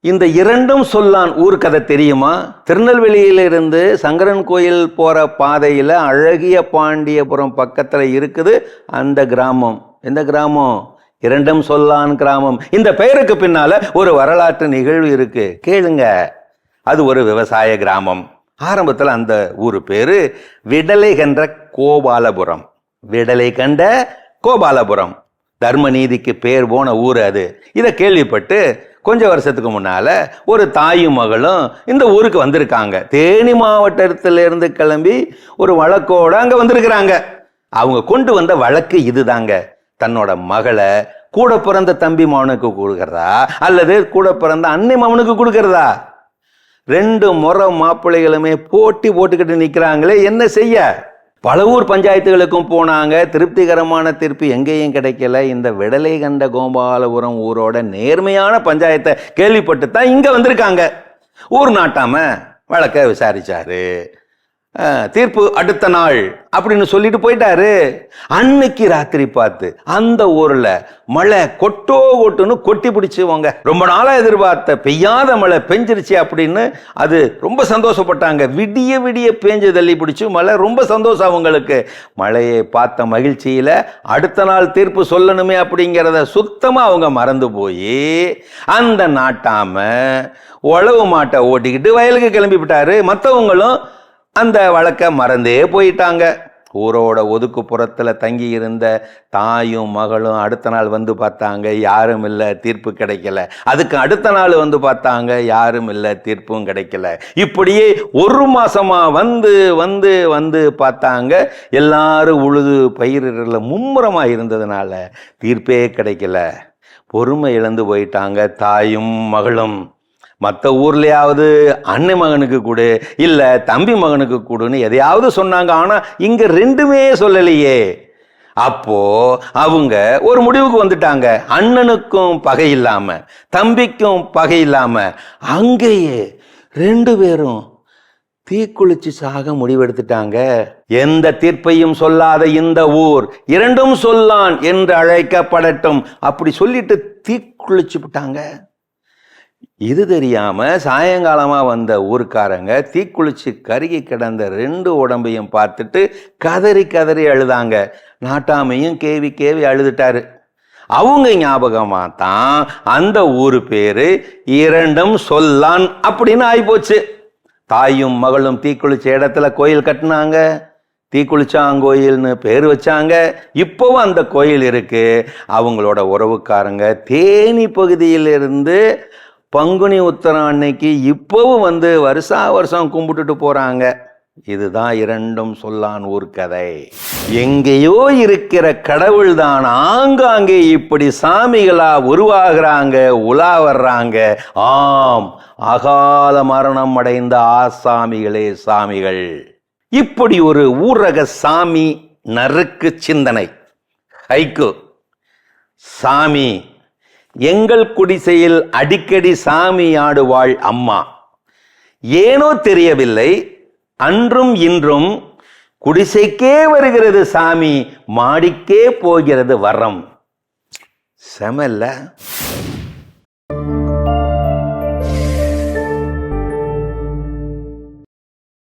இந்த இரண்டும் சொல்லான் ஊர் கதை தெரியுமா? திருநெல்வேலியிலிருந்து சங்கரன் கோயில் போகிற பாதையில் அழகிய பாண்டியபுரம் பக்கத்தில் இருக்குது அந்த கிராமம். எந்த கிராமம்? இரண்டும் சொல்லான் கிராமம். இந்த பெயருக்கு பின்னால ஒரு வரலாற்று நிகழ்வு இருக்கு. கேளுங்க. அது ஒரு விவசாய கிராமம். ஆரம்பத்தில் அந்த ஊர் பேரு விடலை கன்ற கோபாலபுரம். விடலை கண்ட கோபாலபுரம். தர்ம நீதிக்கு பேர் போன ஊர் அது. இதை கேள்விப்பட்டு கொஞ்ச வருஷத்துக்கு முன்னால் ஒரு தாயும் மகளும் இந்த ஊருக்கு வந்திருக்காங்க. தேனி மாவட்டத்திலிருந்து கிளம்பி ஒரு வழக்கோட அங்கே வந்திருக்கிறாங்க. அவங்க கொண்டு வந்த வழக்கு இதுதாங்க. தன்னோட மகளை கூட பிறந்த தம்பி மகனுக்கு கொடுக்கறதா? அல்லது கூட பிறந்த அன்னை மகனுக்கு கொடுக்கறதா? ரெண்டு முறை மாப்பிள்ளைகளுமே போட்டி போட்டுக்கிட்டு நிற்கிறாங்களே என்ன செய்ய? பல ஊர் பஞ்சாயத்துகளுக்கும் போனாங்க. திருப்திகரமான தீர்ப்பு எங்கேயும் கிடைக்கல. இந்த விடலை கண்ட கோபாலபுரம் ஊரோட நேர்மையான பஞ்சாயத்தை கேள்விப்பட்டு தான் இங்கே வந்திருக்காங்க. ஊர் நாட்டாம வழக்க விசாரிச்சாரு. தீர்ப்பு அடுத்த நாள் அப்படின்னு சொல்லிட்டு போயிட்டாரு. அன்னைக்கு ராத்திரி பார்த்து அந்த ஊர்ல மழை கொட்டோ கொட்டுன்னு கொட்டி பிடிச்சுவாங்க ரொம்ப நாளா எதிர்பார்த்த பெய்யாத மழை பெஞ்சிருச்சு அப்படின்னு அது ரொம்ப சந்தோஷப்பட்டாங்க. விடிய விடிய பேஞ்சு தள்ளி பிடிச்சு மழை ரொம்ப சந்தோஷம் அவங்களுக்கு. மழையை பார்த்த மகிழ்ச்சியில அடுத்த நாள் தீர்ப்பு சொல்லணுமே அப்படிங்கிறத சுத்தமா அவங்க மறந்து போய் அந்த நாட்டாம உழவு மாட்டை ஓட்டிக்கிட்டு வயலுக்கு கிளம்பி விட்டாரு. மற்றவங்களும் அந்த வழக்கை மறந்தே போயிட்டாங்க. ஊரோட ஒதுக்குப்புறத்தில் தங்கி இருந்த தாயும் மகளும் அடுத்த நாள் வந்து பார்த்தாங்க யாரும் இல்லை தீர்ப்பு கிடைக்கல. அதுக்கு அடுத்த நாள் வந்து பார்த்தாங்க யாரும் இல்லை தீர்ப்பும் கிடைக்கல. இப்படியே ஒரு மாசமா வந்து வந்து வந்து பார்த்தாங்க. எல்லாரும் உழுது பயிரிடல மும்முரமாக இருந்ததுனால தீர்ப்பே கிடைக்கல. பொறுமை இழந்து போயிட்டாங்க தாயும் மகளும். மற்ற ஊர்லேயாவது அண்ணன் மகனுக்கு கொடு இல்லை தம்பி மகனுக்கு கொடுன்னு எதையாவது சொன்னாங்க. ஆனால் இங்கே ரெண்டுமே சொல்லலையே. அப்போ அவங்க ஒரு முடிவுக்கு வந்துட்டாங்க. அண்ணனுக்கும் பகை இல்லாம தம்பிக்கும் பகை இல்லாம அங்கேயே ரெண்டு பேரும் தீக்குளிச்சு சாக முடிவெடுத்துட்டாங்க. எந்த தீர்ப்பையும் சொல்லாத இந்த ஊர் இரண்டும் சொல்லான் என்று அழைக்கப்படட்டும். அப்படி சொல்லிட்டு தீக்குளிச்சு விட்டாங்க. இது தெரியாம சாயங்காலமா வந்த ஊர்க்காரங்க தீக்குளிச்சு கருகி கிடந்த ரெண்டு உடம்பையும் பார்த்துட்டு கதறி கதறி அழுதாங்க. நாட்டாமையும் கேவி கேவி அழுதுட்டாரு. அவங்க ஞாபகமா தான் அந்த ஊர் பேரு இரண்டும் சொல்லான் அப்படின்னு ஆயிப்போச்சு. தாயும் மகளும் தீக்குளிச்ச இடத்துல கோயில் கட்டினாங்க. தீக்குளிச்சாங்கோயில்னு பேர் வச்சாங்க. இப்போவும் அந்த கோயில் இருக்கு. அவங்களோட உறவுக்காரங்க தேனி பகுதியிலிருந்து பங்குனி உத்தரம் அன்னைக்கு இப்போவும் வந்து வருஷா வருஷம் கும்பிட்டுட்டு போறாங்க. இதுதான் இரண்டும் சொல்லான் ஊர் கதை எங்கேயோ இருக்கிற கடவுள் தான் ஆங்காங்கே இப்படி சாமிகளா உருவாகிறாங்க உலா வர்றாங்க. ஆம் அகால மரணம் அடைந்த ஆசாமிகளே சாமிகள். இப்படி ஒரு ஊரக சாமி நறுக்கு சிந்தனை. ஹைக்கு சாமி எங்கள் குடிசையில் அடிக்கடி சாமி ஆடுவாள் அம்மா. ஏனோ தெரியவில்லை அன்றும் இன்றும் குடிசைக்கே வருகிறது சாமி மாடிக்கே போகிறது வரம். செமல்ல?